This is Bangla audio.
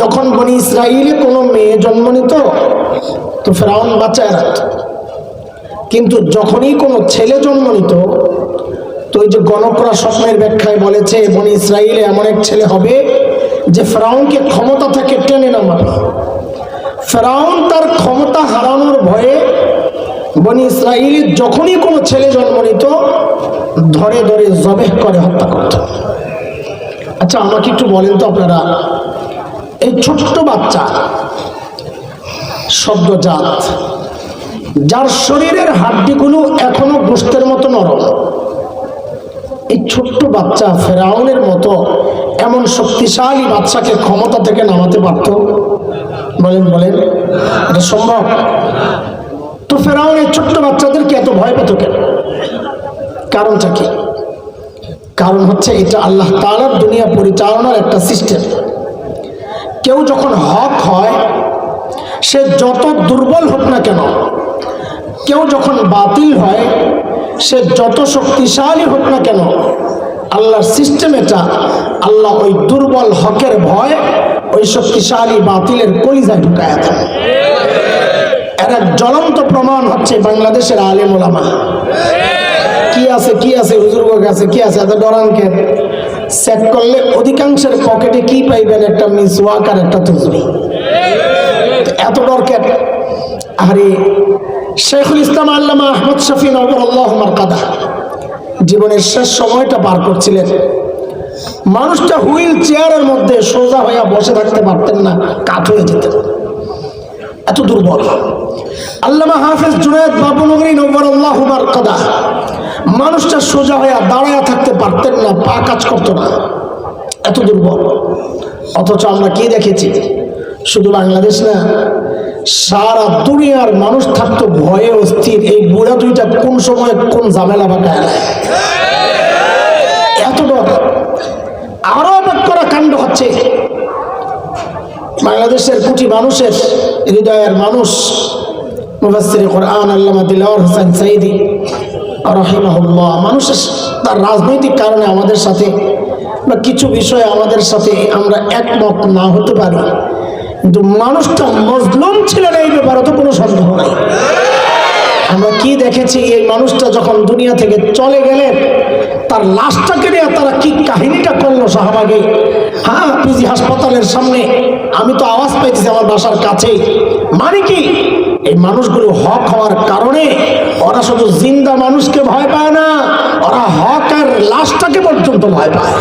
যখন বনি ইসরায়েলে কোনো মেয়ে জন্ম নিত, তো ফেরাউন বাচ্চায় রাখত। কিন্তু যখনই কোনো ছেলে জন্ম নিত, তো ওই যে গণকরা স্বপ্নের ব্যাখ্যায় বলেছে, বনি ইসরায়েলে এমন এক ছেলে হবে যে ফেরাউনকে ক্ষমতা থেকে টেনে নামাবে ফেরাউন তার ক্ষমতা হারানোর ভয়ে বনি ইসরায়েলের যখনই কোনো ছেলে জন্ম নিত, ধরে ধরে জবেহ করে হত্যা করত। আচ্ছা আমাকে একটু বলেন তো আপনারা এই ছোট্ট বাচ্চা সদ্যজাত, যার শরীরের হাড্ডিগুলো এখনও গোষ্ঠের মতো নরম। এই ছোট্ট বাচ্চা ফেরাউনের মতো এমন শক্তিশালী বাচ্চাকে ক্ষমতা থেকে নামাতে পারত? বলেন বলেন, এটা সম্ভব? তো ফেরাউন এই ছোট্ট বাচ্চাদেরকে এত ভয় পেত কেন? কারণটা কি? কারণ হচ্ছে এটা আল্লাহ তালার দুনিয়া পরিচালনার একটা সিস্টেম। কেউ যখন হক হয়, সে যত দুর্বল হোক না কেন, কেউ যখন বাতিল হয়, সে যত শক্তিশালী হোক না কেন, আল্লাহর সিস্টেম এটা, আল্লাহ ওই দুর্বল হকের ভয়, ওই শক্তিশালী বাতিলের কলিজায় ঢুকায় দেয় এর এক জ্বলন্ত প্রমাণ হচ্ছে বাংলাদেশের আলেম ওলামা। কি আছে কি আছে হুজুর কাছে কি আছে? এত ডরান কেন? সেট করলে অধিকাংশের পকেটে কি পাইবেন? একটা মিসওয়াক আর একটা তসবি এত ডর কেন আরে শেখুল ইসলাম আল্লামা আহমদ শফি নবর কাদা জীবনের শেষ সময়টা পার করছিলেন। মানুষটা হুইল চেয়ারের মধ্যে সোজা হইয়া বসে থাকতে পারতেন না, কাঠ হয়ে যেতেন। এত দুর্বল। আল্লামা হাফেজ জুনায়দ বাবুনগরী নবর আল্লাহ কাদা মানুষটা সোজা হইয়া দাঁড়ায়া থাকতে পারতেন না, পা কাজ করতো না। এত দুর্বল। অথচ আমরা কি দেখেছি? শুধু বাংলাদেশ না, সারা দুনিয়ার মানুষ থাকতো ভয়ে অস্থির। এই বুড়া দুইটা কোন সময় কোন ঝামেলা বাঁকায় এত ডর আরও অবাক করা কাণ্ড হচ্ছে। বাংলাদেশের কোটি মানুষের হৃদয়ের মানুষ মুফাসসির কোরআন আল্লামা দিলাওয়ার হোসেন সাইদি রহিমাহুল্লাহ, মানুষের তার রাজনৈতিক কারণে আমাদের সাথে বা কিছু বিষয়ে আমাদের সাথে আমরা একমত না হতে পারি। কিন্তু মানুষটা মজলুম ছিলেন এই ব্যাপারে তো কোনো সন্দেহ নাই। আমরা কি দেখেছি, এই মানুষটা যখন দুনিয়া থেকে চলে গেলেন, তার লাশটাকে নিয়ে তারা কি কাহিনীটা করল শাহবাগে হ্যাঁ পিজি হাসপাতালের সামনে, আমি তো আওয়াজ পাইতেছি আমার বাসার কাছেই। মানে কি? এই মানুষগুলো হক হওয়ার কারণে ওরা শুধু জিন্দা মানুষকে ভয় পায় না, ওরা হক আর লাশটাকে পর্যন্ত ভয় পায়।